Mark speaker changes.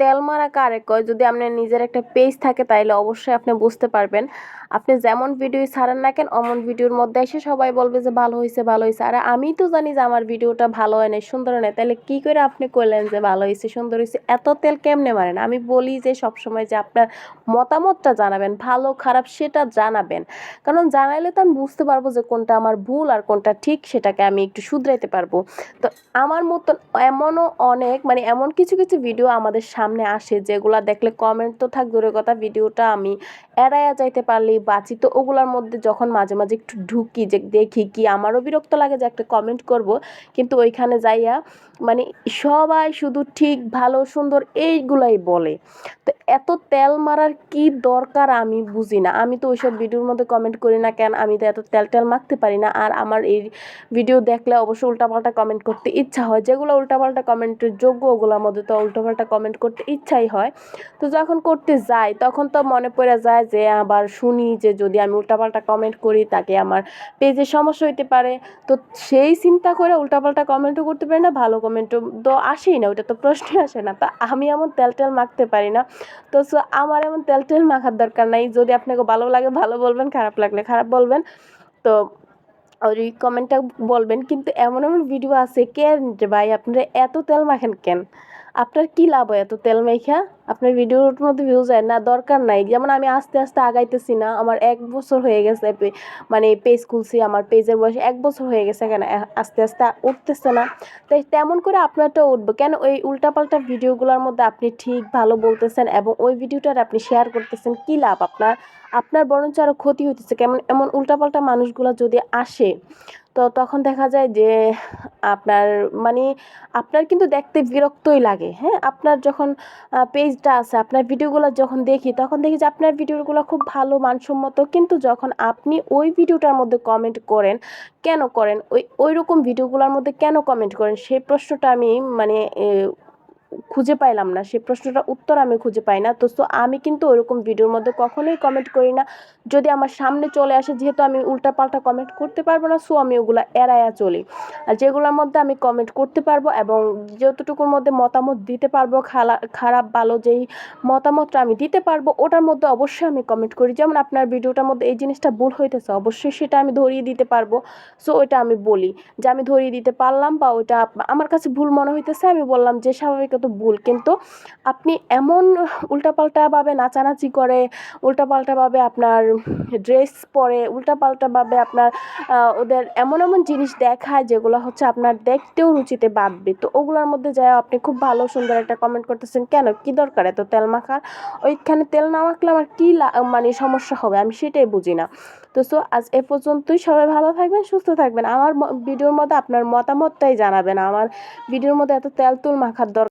Speaker 1: তেল মারা কারে কয়? যদি আপনার নিজের একটা পেজ থাকে, তাইলে অবশ্যই আপনি বুঝতে পারবেন। আপনি যেমন ভিডিও ছাড়েন না কেন, অমন ভিডিওর মধ্যে এসে সবাই বলবে যে, ভালো হয়েছে ভালো হয়েছে আর আমি তো জানি যে, আমার ভিডিওটা ভালো হয় নাই, সুন্দর হয় নাই। তাহলে কি করে আপনি করলেন যে, ভালো হয়েছে সুন্দর হয়েছে এত তেল কেমনে মারেন? আমি বলি যে, সবসময় যে, আপনার মতামতটা জানাবেন, ভালো, খারাপ সেটা জানাবেন। কারণ জানাইলে তো আমি বুঝতে পারব যে, কোনটা আমার ভুল আর কোনটা ঠিক, সেটাকে আমি একটু শুধরাইতে পারব। তো আমার মতন এমনও অনেক মানে এমন কিছু কিছু ভিডিও আমাদের সামনে আসে, যেগুলা দেখলে কমেন্ট তো থাক, দূরের কথা, ভিডিওটা আমি এড়াইয়া যাইতে পারলেই বাঁচি। তো ওগুলার মধ্যে যখন মাঝে মাঝে একটু ঢুকি, যে দেখি কি আমারও বিরক্ত লাগে যে একটা কমেন্ট করব, কিন্তু ওইখানে যাইয়া মানে সবাই শুধু ঠিক, ভালো, সুন্দর এইগুলাই বলে। তো এত তেল মারার কি দরকার আমি বুঝি না। আমি তো ওইসব ভিডিওর মধ্যে কমেন্ট করি না কেন? আমি তো এত তেল টেল মাখতে পারি না। আর আমার এই ভিডিও দেখলে অবশ্যই উল্টাপাল্টা কমেন্ট করতে ইচ্ছা হয়। যেগুলো উল্টাপাল্টা কমেন্টের যোগ্য, ওগুলোর মধ্যে তো উল্টাপাল্টা কমেন্ট করতে ইচ্ছাই হয়। তো যখন করতে যাই, তখন তো মনে পড়ে যায় যে, আবার শুনি যে, যদি আমি উল্টাপাল্টা কমেন্ট করি, তাকে আমার পেজে সমস্যা হইতে পারে। তো সেই চিন্তা করে উল্টাপাল্টা কমেন্টও করতে পারি না, ভালো কমেন্টও তো আসেই না ওটা তো প্রশ্নই আসে না। তা আমি এমন তেল টেল মাখতে পারি না। তো সো, আমার এমন তেল টেল মাখার দরকার নাই। যদি আপনাকে ভালো লাগে, ভালো বলবেন, খারাপ লাগলে খারাপ বলবেন। তো ওই কমেন্টটা বলবেন। কিন্তু এমন এমন ভিডিও আছে, কেন ভাই, আপনারা এত তেল মাখেন কেন? আপনার কি লাভ হয় এত তেল মাইখা? আপনার ভিডিওর মধ্যে ভিউজ হয় না, দরকার নাই। যেমন আমি আস্তে আস্তে আগাইতেছি না, আমার এক বছর হয়ে গেছে মানে পেজ খুলছি, আমার পেজের বয়স এক বছর হয়ে গেছে কেন আস্তে আস্তে উঠতেছে না। তাই তেমন করে আপনারটা উঠবে। কেন ওই উল্টাপাল্টা ভিডিওগুলোর মধ্যে আপনি ঠিক ভালো বলতেছেন এবং ওই ভিডিওটার আপনি শেয়ার করতেছেন, কি লাভ আপনার? আপনার বরঞ্চ আরও ক্ষতি হইতেছে। কেমন, এমন উল্টাপাল্টা মানুষগুলো যদি আসে, তো তখন দেখা যায় যে আপনার মানে আপনার কিন্তু দেখতে বিরক্তই লাগে হ্যাঁ? আপনার যখন পেজটা আছে, আপনার ভিডিওগুলো যখন দেখি, তখন দেখি যে আপনার ভিডিওগুলো খুব ভালো, মানসম্মত, কিন্তু যখন আপনি ওই ভিডিওটার মধ্যে কমেন্ট করেন, কেন করেন? ওই ওই রকম ভিডিওগুলোর মধ্যে কেন কমেন্ট করেন? সেই প্রশ্নটা আমি মানে খুঁজে পাইলাম না। সেই প্রশ্নটার উত্তর আমি খুঁজে পাই না। তো সো আমি কিন্তু ওইরকম ভিডিওর মধ্যে কখনোই কমেন্ট করি না। যদি আমার সামনে চলে আসে, যেহেতু আমি উল্টাপাল্টা কমেন্ট করতে পারব না সো আমি ওগুলো এড়াইয়া চলি। আর যেগুলোর মধ্যে আমি কমেন্ট করতে পারব এবং যতটুকুর মধ্যে মতামত দিতে পারব, খালা- খারাপ, ভালো যেই মতামতটা আমি দিতে পারব, ওটার মধ্যে অবশ্যই আমি কমেন্ট করি। যেমন আপনার ভিডিওটার মধ্যে এই জিনিসটা ভুল হইতেছে, অবশ্যই সেটা আমি ধরিয়ে দিতে পারব। সো ওইটা আমি বলি যে, আমি ধরিয়ে দিতে পারলাম বা ওইটা আমার কাছে ভুল মনে হইতেছে, আমি বললাম যে স্বাভাবিকত ভুল, কিন্তু আপনি এমন উল্টাপাল্টাভাবে নাচানাচি করে উল্টাপাল্টাভাবে আপনার ড্রেস পরে উল্টাপাল্টাভাবে আপনার ওদের এমন এমন জিনিস দেখায় যেগুলো হচ্ছে আপনার দেখতেও রুচিতে বাঁধবে। তো ওগুলোর মধ্যে যায় আপনি খুব ভালো সুন্দর একটা কমেন্ট করতেছেন, কেন? কি দরকার এত তেল মাখার? ওইখানে তেল না মাখলে আমার কী মানে সমস্যা হবে? আমি সেটাই বুঝি না। তো সো, আজ এ পর্যন্তই। সবাই ভালো থাকবেন, সুস্থ থাকবেন। আমার ভিডিওর মধ্যে আপনার মতামতটাই জানাবেন। আমার ভিডিওর মধ্যে এত তেল তুল মাখার দরকার